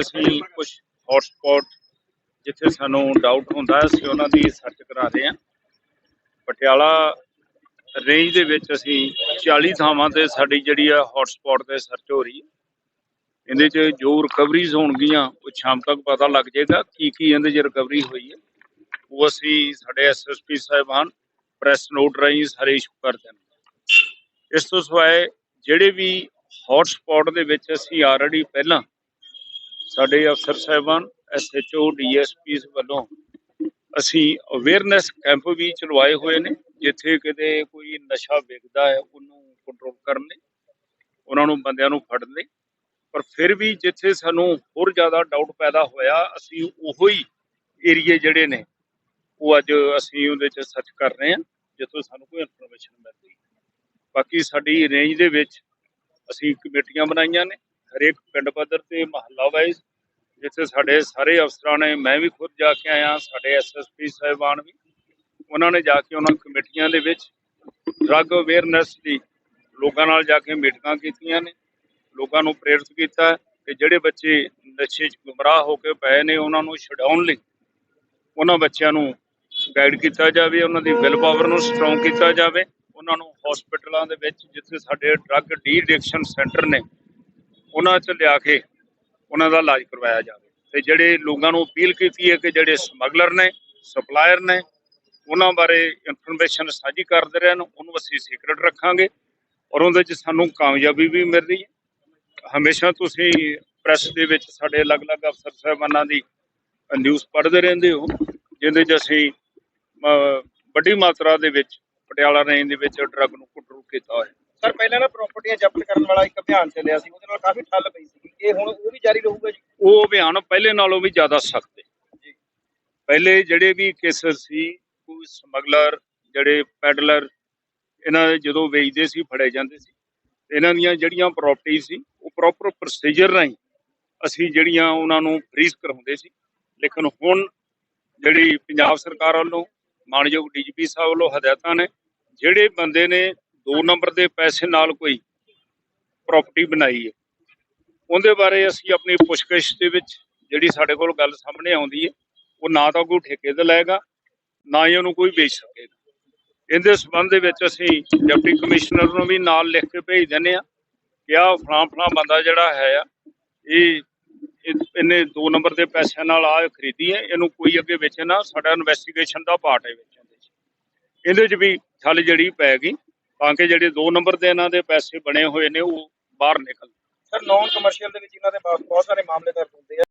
ਅਸੀਂ ਕੁਝ ਹੌਟਸਪੌਟ ਜਿੱਥੇ ਸਾਨੂੰ ਡਾਊਟ ਹੁੰਦਾ ਸੀ ਉਹਨਾਂ ਦੀ ਸਰਚ ਕਰਾ ਰਹੇ ਆ ਪਟਿਆਲਾ ਰੇਂਜ ਦੇ ਵਿੱਚ ਅਸੀਂ 40 ਥਾਵਾਂ ਤੇ ਸਾਡੀ ਜਿਹੜੀ ਆ ਹੌਟਸਪੌਟ ਤੇ ਸਰਚ ਹੋ ਰਹੀ ਹੈ। ਇਹਦੇ 'ਚ ਜੋ ਰਿਕਵਰੀਜ਼ ਹੋਣਗੀਆਂ, ਉਹ ਸ਼ਾਮ ਤੱਕ ਪਤਾ ਲੱਗ ਜਾਏਗਾ ਕੀ ਕੀ ਇਹਦੇ 'ਚ ਰਿਕਵਰੀ ਹੋਈ ਹੈ। ਉਹ ਅਸੀਂ ਸਾਡੇ ਐਸਐਸਪੀ ਸਾਹਿਬਾਨ ਪ੍ਰੈਸ ਨੋਟ ਰਾਹੀਂ ਸਾਰੇ ਇਸ਼ੂ ਕਰ ਦੇਣਗੇ। ਇਸ ਤੋਂ ਸਿਵਾਏ ਜਿਹੜੇ ਵੀ ਹੌਟਸਪੌਟ ਦੇ ਵਿੱਚ ਅਸੀਂ ਆਲਰੇਡੀ ਪਹਿਲਾਂ ਸਾਡੇ ਅਫਸਰ ਸਾਹਿਬਾਨ ਐਸਐਚਓ ਡੀਐਸਪੀ ਵੱਲੋਂ ਅਸੀਂ ਅਵੇਅਰਨੈਸ ਕੈਂਪ ਵੀ ਚਲਵਾਏ ਹੋਏ ਨੇ। ਜਿੱਥੇ ਕਿਤੇ ਕੋਈ ਨਸ਼ਾ ਵਿਕਦਾ ਹੈ, ਉਹਨੂੰ ਕੰਟਰੋਲ ਕਰਨ ਲਈ, ਉਹਨਾਂ ਨੂੰ ਬੰਦਿਆਂ ਨੂੰ ਫੜਨ ਲਈ। ਪਰ ਫਿਰ ਵੀ ਜਿੱਥੇ ਸਾਨੂੰ ਹੋਰ ਜ਼ਿਆਦਾ ਡਾਊਟ ਪੈਦਾ ਹੋਇਆ, ਅਸੀਂ ਉਹੋ ਹੀ ਏਰੀਏ ਜਿਹੜੇ ਨੇ, ਉਹ ਅੱਜ ਅਸੀਂ ਉਹਦੇ 'ਚ ਸਰਚ ਕਰ ਰਹੇ ਹਾਂ, ਜਿੱਥੋਂ ਸਾਨੂੰ ਕੋਈ ਇਨਫੋਰਮੇਸ਼ਨ ਮਿਲਦੀ ਬਾਕੀ ਸਾਡੀ ਰੇਂਜ ਦੇ ਵਿੱਚ ਅਸੀਂ ਕਮੇਟੀਆਂ ਬਣਾਈਆਂ ਨੇ, ਹਰੇਕ ਪਿੰਡ ਪੱਧਰ ਤੇ, ਮਹੱਲਾ ਵਾਈਜ਼ ਜਿੱਥੇ ਸਾਡੇ ਸਾਰੇ ਅਫਸਰਾਂ ਨੇ, ਮੈਂ ਵੀ ਖੁਦ ਜਾ ਕੇ ਆਇਆ, ਸਾਡੇ ਐਸਐਸਪੀ ਸਾਹਿਬਾਨ ਵੀ ਉਹਨਾਂ ਨੇ ਜਾ ਕੇ ਉਹਨਾਂ ਕਮੇਟੀਆਂ ਦੇ ਵਿੱਚ ਡਰੱਗ ਅਵੇਅਰਨੈਸ ਦੀ ਲੋਕਾਂ ਨਾਲ ਜਾ ਕੇ ਮੀਟਿੰਗਾਂ ਕੀਤੀਆਂ ਨੇ, ਲੋਕਾਂ ਨੂੰ ਪ੍ਰੇਰਿਤ ਕੀਤਾ ਕਿ ਜਿਹੜੇ ਬੱਚੇ ਨਸ਼ੇ 'ਚ ਗੁੰਮਰਾਹ ਹੋ ਕੇ ਪਏ ਨੇ, ਉਹਨਾਂ ਨੂੰ ਛਡਾਉਣ ਲਈ ਉਹਨਾਂ ਬੱਚਿਆਂ ਨੂੰ ਗਾਈਡ ਕੀਤਾ ਜਾਵੇ, ਉਹਨਾਂ ਦੀ ਵਿਲ ਪਾਵਰ ਨੂੰ ਸਟਰੋਂਗ ਕੀਤਾ ਜਾਵੇ। ਉਹਨਾਂ ਨੂੰ ਹਸਪੀਟਲਾਂ ਦੇ ਵਿੱਚ ਜਿੱਥੇ ਸਾਡੇ ਡਰੱਗ ਡੀ ਐਡਿਕਸ਼ਨ ਸੈਂਟਰ ਨੇ, ਉਹਨਾਂ 'ਚ ਲਿਆ ਕੇ ਉਹਨਾਂ ਦਾ ਇਲਾਜ ਕਰਵਾਇਆ ਜਾਵੇ। ਤੇ ਜਿਹੜੇ ਲੋਕਾਂ ਨੂੰ ਅਪੀਲ ਕੀਤੀ ਹੈ ਕਿ ਜਿਹੜੇ ਸਮਗਲਰ ਨੇ ਸਪਲਾਇਰ ਨੇ ਉਹਨਾਂ ਬਾਰੇ ਇਨਫੋਰਮੇਸ਼ਨ ਸਾਂਝੀ ਕਰਦੇ ਰਹਿਣ ਉਹਨੂੰ ਅਸੀਂ ਸੀਕ੍ਰੇਟ ਰੱਖਾਂਗੇ ਔਰ ਉਹਦੇ 'ਚ ਸਾਨੂੰ ਕਾਮਯਾਬੀ ਵੀ ਮਿਲ ਰਹੀ ਹੈ। ਹਮੇਸ਼ਾ ਤੁਸੀਂ ਪ੍ਰੈਸ ਦੇ ਵਿੱਚ ਸਾਡੇ ਅਲੱਗ-ਅਲੱਗ ਅਫਸਰ ਸਾਹਿਬਾਨਾਂ ਦੀ ਨਿਊਜ਼ ਪੜ੍ਹਦੇ ਰਹਿੰਦੇ ਹੋ ਜਿਹਦੇ 'ਚ ਅਸੀਂ ਵੱਡੀ ਮਾਤਰਾ ਦੇ ਵਿੱਚ ਪਟਿਆਲਾ ਰੇਂਜ ਦੇ ਵਿੱਚ ਡਰੱਗ ਨੂੰ ਕੰਟਰੋਲ ਕੀਤਾ ਹੋਇਆ। ਸਰ ਪਹਿਲਾਂ ਨਾ ਪ੍ਰਾਪਰਟੀਆਂ ਜ਼ਬਤ ਕਰਨ ਵਾਲਾ ਇੱਕ ਅਭਿਆਨ ਚੱਲਿਆ ਸੀ ਉਹਦੇ ਨਾਲ ਕਾਫੀ ਠੱਲ ਪਈ ਸੀ। ਇਹ ਹੁਣ ਉਹ ਵੀ ਜਾਰੀ ਰਹੂਗਾ ਜੀ? ਉਹ ਅਭਿਆਨ ਪਹਿਲੇ ਨਾਲੋਂ ਵੀ ਜ਼ਿਆਦਾ ਸਖਤ ਹੈ। ਪਹਿਲੇ ਜਿਹੜੇ ਵੀ ਕੇਸਸ ਸੀ ਸਮਗਲਰ, ਜਿਹੜੇ ਪੈਡਲਰ, ਇਹਨਾਂ ਦੇ ਜਦੋਂ ਵੇਚਦੇ ਸੀ, ਫੜੇ ਜਾਂਦੇ ਸੀ। ਇਹਨਾਂ ਦੀਆਂ ਜਿਹੜੀਆਂ ਪ੍ਰਾਪਰਟੀ ਸੀ, ਉਹ ਪ੍ਰੋਪਰ ਪ੍ਰੋਸੀਜਰ ਰਾਹੀਂ ਅਸੀਂ ਜਿਹੜੀਆਂ ਉਹਨਾਂ ਨੂੰ ਫ੍ਰੀਜ਼ ਕਰਾਉਂਦੇ ਸੀ। ਲੇਕਿਨ ਹੁਣ ਜਿਹੜੀ ਪੰਜਾਬ ਸਰਕਾਰ ਵੱਲੋਂ, ਮਾਨਯੋਗ ਡੀਜੀਪੀ ਸਾਹਿਬ ਵੱਲੋਂ ਹਦਾਇਤਾਂ ਨੇ, ਜਿਹੜੇ ਬੰਦੇ ਨੇ 2 ਨੰਬਰ ਦੇ ਪੈਸੇ ਨਾਲ ਕੋਈ ਪ੍ਰਾਪਰਟੀ ਬਣਾਈ ਹੈ, ਉਹਦੇ ਬਾਰੇ ਅਸੀਂ ਆਪਣੀ ਪੁੱਛਗਿੱਛ ਦੇ ਵਿੱਚ ਜਿਹੜੀ ਸਾਡੇ ਕੋਲ ਗੱਲ ਸਾਹਮਣੇ ਆਉਂਦੀ ਹੈ, ਉਹ ਨਾ ਤਾਂ ਕੋਈ ਠੇਕੇ ਤੇ ਲਏਗਾ ਨਾ ਹੀ ਉਹਨੂੰ ਕੋਈ ਵੇਚ ਸਕੇਗਾ ਇਹਦੇ ਸਬੰਧ ਦੇ ਵਿੱਚ ਅਸੀਂ ਡਿਪਟੀ ਕਮਿਸ਼ਨਰ ਨੂੰ ਵੀ ਨਾਲ ਲਿਖ ਕੇ ਭੇਜ ਦਿੰਦੇ ਆ ਕਿ ਆਹ ਫਲਾਂ ਫਲਾਂ ਬੰਦਾ ਜਿਹੜਾ ਹੈ ਆ, ਇਹ ਇਹਨੇ 2 ਨੰਬਰ ਦੇ ਪੈਸਿਆਂ ਨਾਲ ਆ ਖਰੀਦੀ ਹੈ, ਇਹਨੂੰ ਕੋਈ ਅੱਗੇ ਵੇਚੇ ਨਾ, ਸਾਡਾ ਇਨਵੈਸਟੀਗੇਸ਼ਨ ਦਾ ਪਾਰਟ ਹੈ ਵਿੱਚ ਇਹਦੇ 'ਚ ਵੀ ਠੱਲ ਜਿਹੜੀ ਪੈ ਗਈ, ਤਾਂ ਕਿ ਜਿਹੜੇ 2 ਨੰਬਰ ਦੇ ਇਹਨਾਂ ਦੇ ਪੈਸੇ ਬਣੇ ਹੋਏ ਨੇ, ਉਹ ਬਾਹਰ ਨਿਕਲ। ਸਰ ਨਾਨ ਕਮਰਸ਼ੀਅਲ ਦੇ ਵਿੱਚ ਇਹਨਾਂ ਦੇ ਬਹੁਤ ਸਾਰੇ ਮਾਮਲੇ ਦਰਜ ਹੁੰਦੇ ਆ।